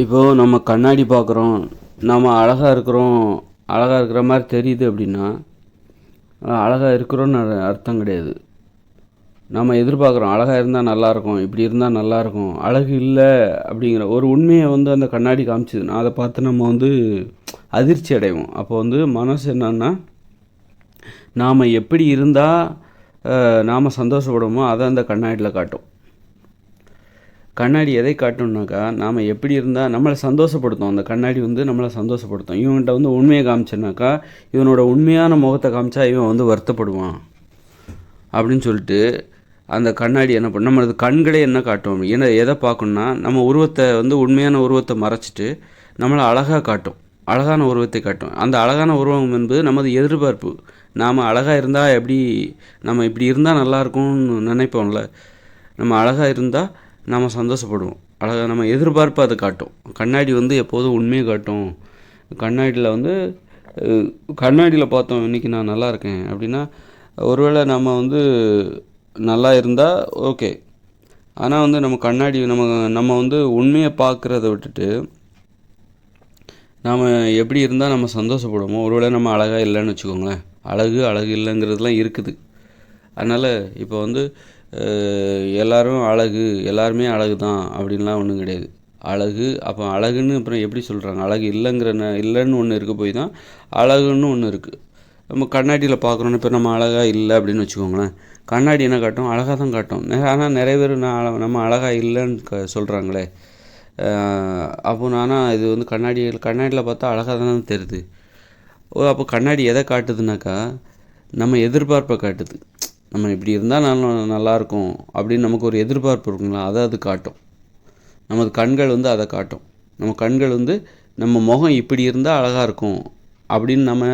இப்போது நம்ம கண்ணாடி பார்க்குறோம் நம்ம அழகாக இருக்கிறோம் அழகாக இருக்கிற மாதிரி தெரியுது அப்படின்னா அழகாக இருக்கிறோன்னு அர்த்தம் கிடையாது. நம்ம எதிர்பார்க்குறோம் அழகாக இருந்தால் நல்லாயிருக்கும் இப்படி இருந்தால் நல்லாயிருக்கும் அழகு இல்லை அப்படிங்கிற ஒரு உண்மையை வந்து அந்த கண்ணாடி காமிச்சதுன்னா அதை பார்த்து நம்ம வந்து அதிர்ச்சி அடைவோம். அப்போ வந்து மனசு என்னன்னா நாம் எப்படி இருந்தால் நாம் சந்தோஷப்படுமோ அதை அந்த கண்ணாடியில் காட்டும். கண்ணாடி எதை காட்டணுனாக்கா நாம் எப்படி இருந்தால் நம்மளை சந்தோஷப்படுத்தும். அந்த கண்ணாடி வந்து நம்மளை சந்தோஷப்படுத்தும். இவன்கிட்ட வந்து உண்மையை காமிச்சனாக்கா இவனோட உண்மையான முகத்தை காமிச்சா இவன் வந்து வருத்தப்படுவான். அப்படின்னு சொல்லிட்டு அந்த கண்ணாடி என்ன பண்ணும் நம்மளது கண்களே என்ன காட்டும்? ஏன்னா எதை பார்க்கணுன்னா நம்ம உருவத்தை வந்து உண்மையான உருவத்தை மறைச்சிட்டு நம்மளை அழகாக காட்டும். அழகான உருவத்தை காட்டும். அந்த அழகான உருவம் என்பது நமது எதிர்பார்ப்பு. நாம் அழகாக இருந்தால் எப்படி நம்ம இப்படி இருந்தால் நல்லாயிருக்கும்னு நினைப்போம்ல. நம்ம அழகாக இருந்தால் நம்ம சந்தோஷப்படுவோம். அழகாக நம்ம எதிர்பார்ப்பு அதை காட்டும். கண்ணாடி வந்து எப்போதும் உண்மையை காட்டும். கண்ணாடியில் வந்து கண்ணாடியில் பார்த்தோம் இன்றைக்கி நான் நல்லா இருக்கேன் அப்படின்னா ஒருவேளை நம்ம வந்து நல்லா இருந்தால் ஓகே. ஆனால் வந்து நம்ம கண்ணாடி நம்ம நம்ம வந்து உண்மையை பார்க்குறத விட்டுட்டு நாம் எப்படி இருந்தால் நம்ம சந்தோஷப்படுவோமோ ஒருவேளை நம்ம அழகாக இல்லைன்னு வச்சுக்கோங்களேன். அழகு அழகு இல்லைங்கிறதுலாம் இருக்குது. அதனால் இப்போ வந்து எல்லாரும் அழகு எல்லாருமே அழகு தான் அப்படின்லாம் ஒன்றும் கிடையாது. அழகு அப்போ அழகுன்னு அப்புறம் எப்படி சொல்கிறாங்க அழகு இல்லைங்கிற ந- இல்லைன்னு ஒன்று இருக்க போய் தான் அழகுன்னு ஒன்று இருக்குது நம்ம கண்ணாடியில் பார்க்குறோன்னு இப்போ நம்ம அழகாக இல்லை அப்படின்னு வச்சுக்கோங்களேன். கண்ணாடி என்ன காட்டும்? அழகாக தான் காட்டும். ஆனால் நிறைய பேர் நான் நம்ம அழகாக இல்லைன்னு க சொல்கிறாங்களே அப்போ நானா இது வந்து கண்ணாடி கண்ணாடியில் பார்த்தா அழகாக தான் தெரியுது. ஓ அப்போ கண்ணாடி எதை காட்டுதுனாக்கா? நம்ம எதிர்பார்ப்பை காட்டுது. நம்ம இப்படி இருந்தால் நல்ல நல்லாயிருக்கும் அப்படின்னு நமக்கு ஒரு எதிர்பார்ப்பு இருக்குங்களா? அதை அது காட்டும். நமது கண்கள் வந்து அதை காட்டும். நம்ம கண்கள் வந்து நம்ம முகம் இப்படி இருந்தால் அழகாக இருக்கும் அப்படின்னு நம்ம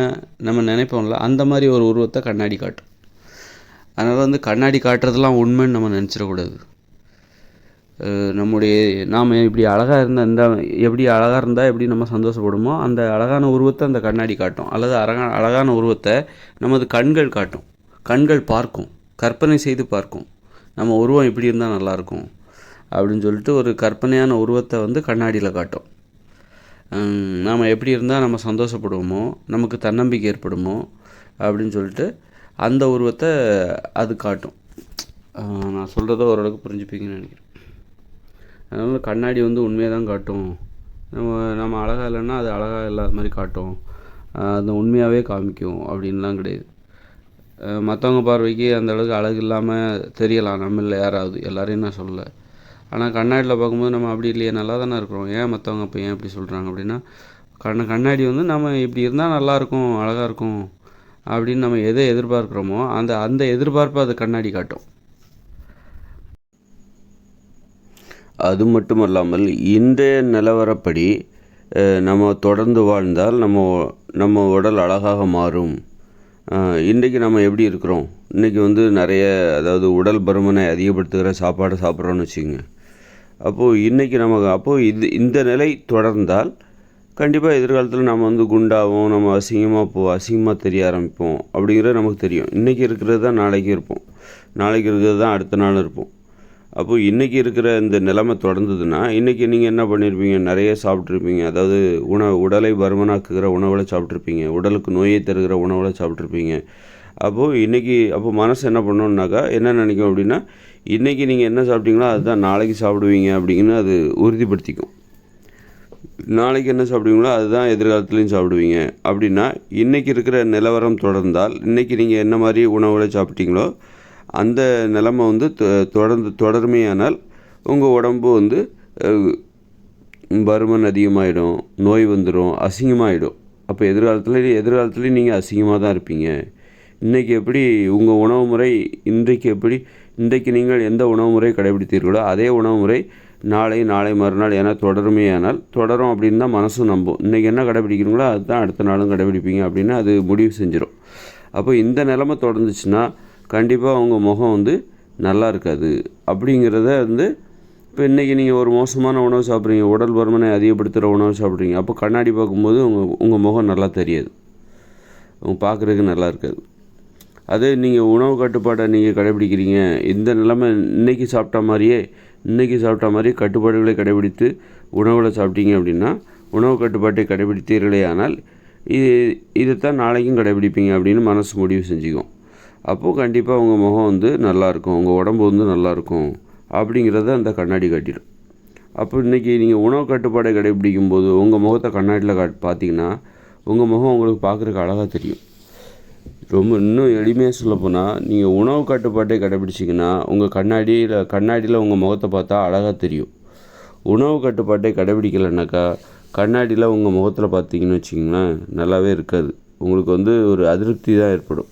நம்ம நினைப்போம்ல அந்த மாதிரி ஒரு உருவத்தை கண்ணாடி காட்டும். அதனால் வந்து கண்ணாடி காட்டுறதெல்லாம் உண்மைன்னு நம்ம நினச்சிடக்கூடாது. நம்முடைய நாம் இப்படி அழகாக இருந்தால் இந்த எப்படி அழகாக இருந்தால் எப்படி நம்ம சந்தோஷப்படுமோ அந்த அழகான உருவத்தை அந்த கண்ணாடி காட்டும். அல்லது அழகான அழகான உருவத்தை நமது கண்கள் காட்டும். கண்கள் பார்க்கும் கற்பனை செய்து பார்க்கும். நம்ம உருவம் இப்படி இருந்தால் நல்லாயிருக்கும் அப்படின்னு சொல்லிட்டு ஒரு கற்பனையான உருவத்தை வந்து கண்ணாடியில் காட்டும். நாம் எப்படி இருந்தால் நம்ம சந்தோஷப்படுவோமோ நமக்கு தன்னம்பிக்கை ஏற்படுமோ அப்படின்னு சொல்லிட்டு அந்த உருவத்தை அது காட்டும். நான் சொல்கிறத ஓரளவுக்கு புரிஞ்சுப்பீங்கன்னு நினைக்கிறேன். அதனால் கண்ணாடி வந்து உண்மையை தான் காட்டும். நம்ம நம்ம அழகாக இல்லைன்னா அது அழகாக இல்லாத மாதிரி காட்டும். அந்த அது உண்மையாகவே காமிக்கும் அப்படின்லாம் கிடையாது. மற்றவங்க பார்வைக்கு அந்தளவுக்கு அழகு இல்லாமல் தெரியலாம். நம்மளில் யாராவது. எல்லாரையும் நான் சொல்லலை. ஆனால் கண்ணாடியில் பார்க்கும்போது நம்ம அப்படி இல்லையே நல்லா தானே இருக்கிறோம். ஏன் மற்றவங்க அப்போ ஏன் இப்படி சொல்கிறாங்க அப்படின்னா கண்ண கண்ணாடி வந்து நம்ம இப்படி இருந்தால் நல்லாயிருக்கும் அழகாக இருக்கும் அப்படின்னு நம்ம எதை எதிர்பார்க்குறோமோ அந்த அந்த எதிர்பார்ப்பை அது கண்ணாடி காட்டும். அது மட்டுமல்லாமல் இன்றைய நிலவரப்படி நம்ம தொடர்ந்து வாழ்ந்தால் நம்ம நம்ம உடல் அழகாக மாறும். இன்றைக்கி நம்ம எப்படி இருக்கிறோம்? இன்றைக்கி வந்து நிறைய அதாவது உடல் பருமனை அதிகப்படுத்துகிற சாப்பாடு சாப்பிட்றோன்னு வச்சுக்கோங்க. அப்போது இன்றைக்கி நமக்கு அப்போது இது இந்த நிலை தொடர்ந்தால் கண்டிப்பாக எதிர்காலத்தில் நம்ம வந்து குண்டாகவும் நம்ம அசிங்கமாக போ அசிங்கமாக தெரிய ஆரம்பிப்போம் அப்படிங்கிறது நமக்கு தெரியும். இன்றைக்கி இருக்கிறது தான் நாளைக்கு இருப்போம். நாளைக்கு இருக்கிறது தான் அடுத்த நாள் இருப்போம். அப்போது இன்றைக்கி இருக்கிற இந்த நிலைமை தொடர்ந்ததுன்னா இன்றைக்கி நீங்கள் என்ன பண்ணியிருப்பீங்க நிறைய சாப்பிட்ருப்பீங்க அதாவது உணவு உடலை பருமனாக்குகிற உணவுகளை சாப்பிட்ருப்பீங்க உடலுக்கு நோயை தருகிற உணவுகளை சாப்பிட்ருப்பீங்க அப்போது இன்றைக்கி அப்போ மனசு என்ன பண்ணணுன்னாக்கா என்ன நினைக்கும் அப்படின்னா இன்றைக்கி நீங்கள் என்ன சாப்பிட்டீங்களோ அதுதான் நாளைக்கு சாப்பிடுவீங்க அப்படிங்கன்னு அது உறுதிப்படுத்திக்கும். நாளைக்கு என்ன சாப்பிடுவீங்களோ அதுதான் எதிர்காலத்துலேயும் சாப்பிடுவீங்க. அப்படின்னா இன்றைக்கி இருக்கிற நிலவரம் தொடர்ந்தால் இன்றைக்கி நீங்கள் என்ன மாதிரி உணவுகளை சாப்பிட்டீங்களோ அந்த நிலைமை வந்து தொ- தொடர்ந்து தொடர்மையானால் உங்கள் உடம்பு வந்து பருமன் அதிகமாகிடும் நோய் வந்துடும் அசிங்கமாகிடும் அப்போ எதிர்காலத்தில் எதிர்காலத்துலேயும் நீங்கள் அசிங்கமாக தான் இருப்பீங்க. இன்றைக்கி எப்படி உங்கள் உணவு முறை இன்றைக்கு எப்படி இன்றைக்கு நீங்கள் எந்த உணவு முறை கடைபிடித்தீர்களோ அதே உணவு முறை நாளை நாளை மறுநாள் ஏன்னா தொடருமேயானால் தொடரும் அப்படின்னு தான் மனசும் நம்பும். இன்றைக்கி என்ன கடைபிடிக்கிறீங்களோ அதுதான் அடுத்த நாளும் கடைபிடிப்பீங்க அப்படின்னு அது முடிவு செஞ்சிடும் அப்போ இந்த நிலமை தொடர்ந்துச்சுன்னா கண்டிப்பாக உங்கள் முகம் வந்து நல்லா இருக்காது. அப்படிங்கிறத வந்து இப்போ இன்றைக்கி நீங்கள் ஒரு மோசமான உணவு சாப்பிட்றீங்க உடல் பருமனை அதிகப்படுத்துகிற உணவு சாப்பிட்றீங்க அப்போ கண்ணாடி பார்க்கும்போது உங்கள் உங்கள் முகம் நல்லா தெரியாது. அவங்க பார்க்குறதுக்கு நல்லா இருக்காது. அதே நீங்கள் உணவு கட்டுப்பாட்டை நீங்கள் கடைபிடிக்கிறீங்க. இந்த நிலைமை இன்னைக்கு சாப்பிட்ட மாதிரியே இன்னைக்கு சாப்பிட்ட மாதிரி கட்டுப்பாடுகளை கடைபிடித்து உணவில் சாப்பிட்டீங்க அப்படின்னா உணவு கட்டுப்பாட்டை கடைபிடித்தீர்களே ஆனால் இது இதைத்தான் நாளைக்கும் கடைபிடிப்பீங்க அப்படின்னு மனசு முடிவு செஞ்சுக்கும். அப்போது கண்டிப்பாக உங்கள் முகம் வந்து நல்லாயிருக்கும் உங்கள் உடம்பு வந்து நல்லாயிருக்கும் அப்படிங்கிறத அந்த கண்ணாடி காட்டிடும். அப்போ இன்றைக்கி நீங்கள் உணவு கட்டுப்பாடை கடைபிடிக்கும் போது உங்கள் முகத்தை கண்ணாடியில் காட் பார்த்தீங்கன்னா உங்கள் முகம் உங்களுக்கு பார்க்குறக்கு அழகாக தெரியும். ரொம்ப இன்னும் எளிமையாக சொல்லப்போனால் நீங்கள் உணவு கட்டுப்பாட்டை கடைபிடிச்சிங்கன்னா உங்கள் கண்ணாடியில் கண்ணாடியில் உங்கள் முகத்தை பார்த்தா அழகாக தெரியும். உணவு கட்டுப்பாட்டை கடைபிடிக்கலைனாக்கா கண்ணாடியில் உங்கள் முகத்தில் பார்த்தீங்கன்னு வச்சிங்கன்னா நல்லாவே இருக்காது. உங்களுக்கு வந்து ஒரு அதிருப்தி தான் ஏற்படும்.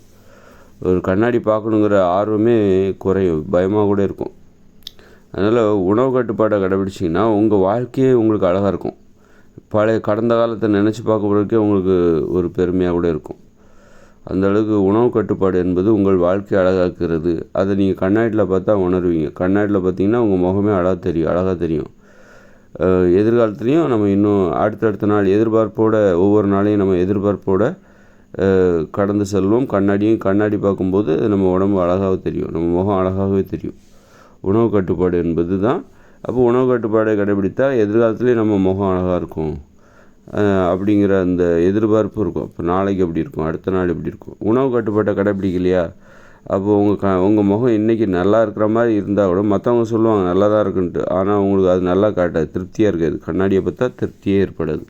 ஒரு கண்ணாடி பார்க்கணுங்கிற ஆர்வமே குறையும். பயமாக கூட இருக்கும். அதனால் உணவு கட்டுப்பாட்டை கடைபிடிச்சிங்கன்னா உங்கள் வாழ்க்கையே உங்களுக்கு அழகாக இருக்கும். பழைய கடந்த காலத்தை நினச்சி பார்க்குறதுக்கே உங்களுக்கு ஒரு பெருமையாக கூட இருக்கும். அந்த அளவுக்கு உணவு கட்டுப்பாடு என்பது உங்கள் வாழ்க்கையை அழகாக்குறது அதை நீங்கள் கண்ணாடியில் பார்த்தா உணர்வீங்க. கண்ணாடியில் பார்த்தீங்கன்னா உங்கள் முகமே அழகாக தெரியும் அழகாக தெரியும். எதிர்காலத்துலேயும் நம்ம இன்னும் அடுத்தடுத்த நாள் எதிர்பார்ப்போட ஒவ்வொரு நாளையும் நம்ம எதிர்பார்ப்போட கடந்து செல்வோம் கண்ணாடியும் கண்ணாடி பார்க்கும்போது நம்ம உடம்பு அழகாக தெரியும். நம்ம முகம் அழகாகவே தெரியும். உணவு கட்டுப்பாடு என்பது தான் அப்போ உணவு கட்டுப்பாடை கடைபிடித்தால் எதிர்காலத்துலேயும் நம்ம முகம் அழகாக இருக்கும். அப்படிங்கிற அந்த எதிர்பார்ப்பு இருக்கும். அப்போ நாளைக்கு எப்படி இருக்கும். அடுத்த நாள் எப்படி இருக்கும். உணவு கட்டுப்பாட்டை கடைப்பிடிக்கலையா அப்போ உங்கள் க உங்கள் முகம் இன்றைக்கி நல்லா இருக்கிற மாதிரி இருந்தால் கூட மற்றவங்க சொல்லுவாங்க நல்லா தான் இருக்குன்ட்டு. ஆனால் உங்களுக்கு அது நல்லா காட்டாது. திருப்தியாக இருக்காது. கண்ணாடியை பார்த்தா திருப்தியே ஏற்படாது.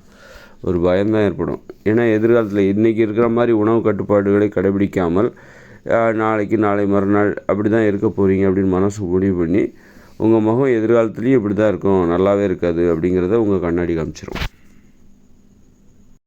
ஒரு பயம்தான் ஏற்படும். ஏன்னா எதிர்காலத்தில் இன்றைக்கி இருக்கிற மாதிரி உணவு கட்டுப்பாடுகளை கடைபிடிக்காமல் நாளைக்கு நாளை மறுநாள் அப்படி தான் இருக்க போகிறீங்க அப்படின்னு மனசு முடிவு பண்ணி உங்கள் முகம் எதிர்காலத்துலேயும் இப்படி தான் இருக்கும். நல்லாவே இருக்காது அப்படிங்கிறத உங்கள் கண்ணாடி காமிச்சிரும்.